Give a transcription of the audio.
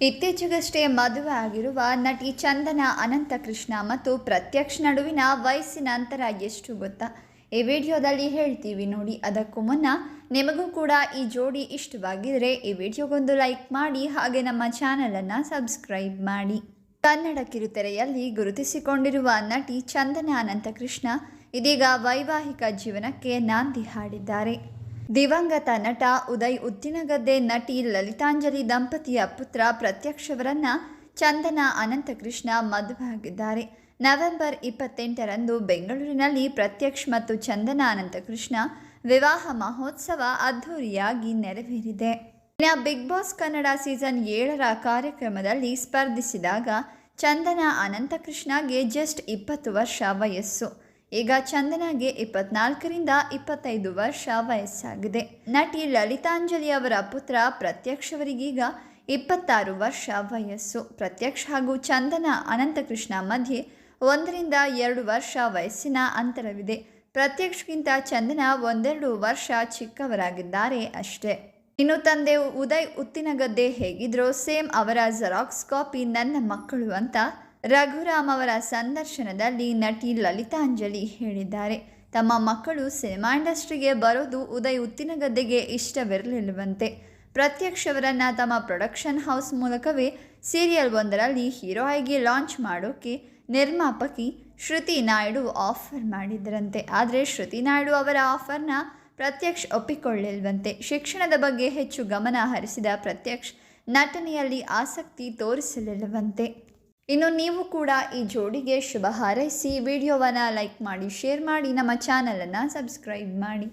ಇತ್ತೀಚೆಗಷ್ಟೇ ಮದುವೆ ಆಗಿರುವ ನಟಿ ಚಂದನ ಅನಂತಕೃಷ್ಣ ಮತ್ತು ಪ್ರತ್ಯಕ್ಷ ನಡುವಿನ ವಯಸ್ಸಿನ ಅಂತರ ಎಷ್ಟು ಗೊತ್ತಾ? ಈ ವಿಡಿಯೋದಲ್ಲಿ ಹೇಳ್ತೀವಿ ನೋಡಿ. ಅದಕ್ಕೂ ಮುನ್ನ ನಿಮಗೂ ಕೂಡ ಈ ಜೋಡಿ ಇಷ್ಟವಾಗಿದ್ರೆ ಈ ವಿಡಿಯೋಗೊಂದು ಲೈಕ್ ಮಾಡಿ ಹಾಗೆ ನಮ್ಮ ಚಾನಲನ್ನು ಸಬ್ಸ್ಕ್ರೈಬ್ ಮಾಡಿ. ಕನ್ನಡ ಕಿರುತೆರೆಯಲ್ಲಿ ಗುರುತಿಸಿಕೊಂಡಿರುವ ನಟಿ ಚಂದನ ಅನಂತಕೃಷ್ಣ ಇದೀಗ ವೈವಾಹಿಕ ಜೀವನಕ್ಕೆ ನಾಂದಿ ಹಾಡಿದ್ದಾರೆ. ದಿವಂಗತ ನಟ ಉದಯ್ ಉದ್ದಿನಗದ್ದೆ ನಟಿ ಲಲಿತಾಂಜಲಿ ದಂಪತಿಯ ಪುತ್ರ ಪ್ರತ್ಯಕ್ಷವರನ್ನ ಚಂದನ ಅನಂತಕೃಷ್ಣ ಮದುವೆಯಾಗಿದ್ದಾರೆ. ನವೆಂಬರ್ ಇಪ್ಪತ್ತೆಂಟರಂದು ಬೆಂಗಳೂರಿನಲ್ಲಿ ಪ್ರತ್ಯಕ್ಷ್ ಮತ್ತು ಚಂದನ ಅನಂತಕೃಷ್ಣ ವಿವಾಹ ಮಹೋತ್ಸವ ಅದ್ಧೂರಿಯಾಗಿ ನೆರವೇರಿದೆ. ಇನ್ನು ಬಿಗ್ ಬಾಸ್ ಕನ್ನಡ ಸೀಸನ್ ಏಳರ ಕಾರ್ಯಕ್ರಮದಲ್ಲಿ ಸ್ಪರ್ಧಿಸಿದಾಗ ಚಂದನ ಅನಂತಕೃಷ್ಣಗೆ ಜಸ್ಟ್ ಇಪ್ಪತ್ತು ವರ್ಷ ವಯಸ್ಸು. ಈಗ ಚಂದನಾಗೆ ಇಪ್ಪತ್ನಾಲ್ಕರಿಂದ ಇಪ್ಪತ್ತೈದು ವರ್ಷ ವಯಸ್ಸಾಗಿದೆ. ನಟಿ ಲಲಿತಾಂಜಲಿ ಅವರ ಪುತ್ರ ಪ್ರತ್ಯಕ್ಷ್ ಅವರಿಗೀಗ ಇಪ್ಪತ್ತಾರು ವರ್ಷ ವಯಸ್ಸು. ಪ್ರತ್ಯಕ್ಷ ಹಾಗೂ ಚಂದನ ಅನಂತಕೃಷ್ಣ ಮಧ್ಯೆ ಒಂದರಿಂದ ಎರಡು ವರ್ಷ ವಯಸ್ಸಿನ ಅಂತರವಿದೆ. ಪ್ರತ್ಯಕ್ಷಕ್ಕಿಂತ ಚಂದನ ಒಂದೆರಡು ವರ್ಷ ಚಿಕ್ಕವರಾಗಿದ್ದಾರೆ ಅಷ್ಟೇ. ಇನ್ನು ತಂದೆ ಉದಯ್, ಉತ್ತಿನಗದ್ದೆ ಹೇಗಿದ್ರೋ ಸೇಮ್ ಅವರ ಜೆರಾಕ್ಸ್ ಕಾಪಿ ನನ್ನ ಮಕ್ಕಳು ಅಂತ ರಘುರಾಮ್ ಅವರ ಸಂದರ್ಶನದಲ್ಲಿ ನಟಿ ಲಲಿತಾಂಜಲಿ ಹೇಳಿದ್ದಾರೆ. ತಮ್ಮ ಮಕ್ಕಳು ಸಿನಿಮಾ ಇಂಡಸ್ಟ್ರಿಗೆ ಬರೋದು ಉದಯ್ ಉತ್ತಿನಗದ್ದೆಗೆ ಇಷ್ಟವಿರಲಿಲ್ಲವಂತೆ. ಪ್ರತ್ಯಕ್ಷ್ ಅವರನ್ನ ತಮ್ಮ ಪ್ರೊಡಕ್ಷನ್ ಹೌಸ್ ಮೂಲಕವೇ ಸೀರಿಯಲ್ ಒಂದರಲ್ಲಿ ಹೀರೋ ಆಗಿ ಲಾಂಚ್ ಮಾಡೋಕೆ ನಿರ್ಮಾಪಕಿ ಶ್ರುತಿ ನಾಯ್ಡು ಆಫರ್ ಮಾಡಿದ್ರಂತೆ ಆದರೆ ಶ್ರುತಿ ನಾಯ್ಡು ಅವರ ಆಫರ್ನ ಪ್ರತ್ಯಕ್ಷ್ ಒಪ್ಪಿಕೊಳ್ಳಿಲ್ವಂತೆ ಶಿಕ್ಷಣದ ಬಗ್ಗೆ ಹೆಚ್ಚು ಗಮನ ಹರಿಸಿದ ಪ್ರತ್ಯಕ್ಷ್ ನಟನೆಯಲ್ಲಿ ಆಸಕ್ತಿ ತೋರಿಸಲಿಲ್ಲವಂತೆ. ಇನ್ನು ನೀವು ಕೂಡ ಈ ಜೋಡಿಗೆ ಶುಭ ಹಾರೈಸಿ ವಿಡಿಯೋವನ್ನು ಲೈಕ್ ಮಾಡಿ, ಶೇರ್ ಮಾಡಿ, ನಮ್ಮ ಚಾನಲನ್ನು ಸಬ್ಸ್ಕ್ರೈಬ್ ಮಾಡಿ.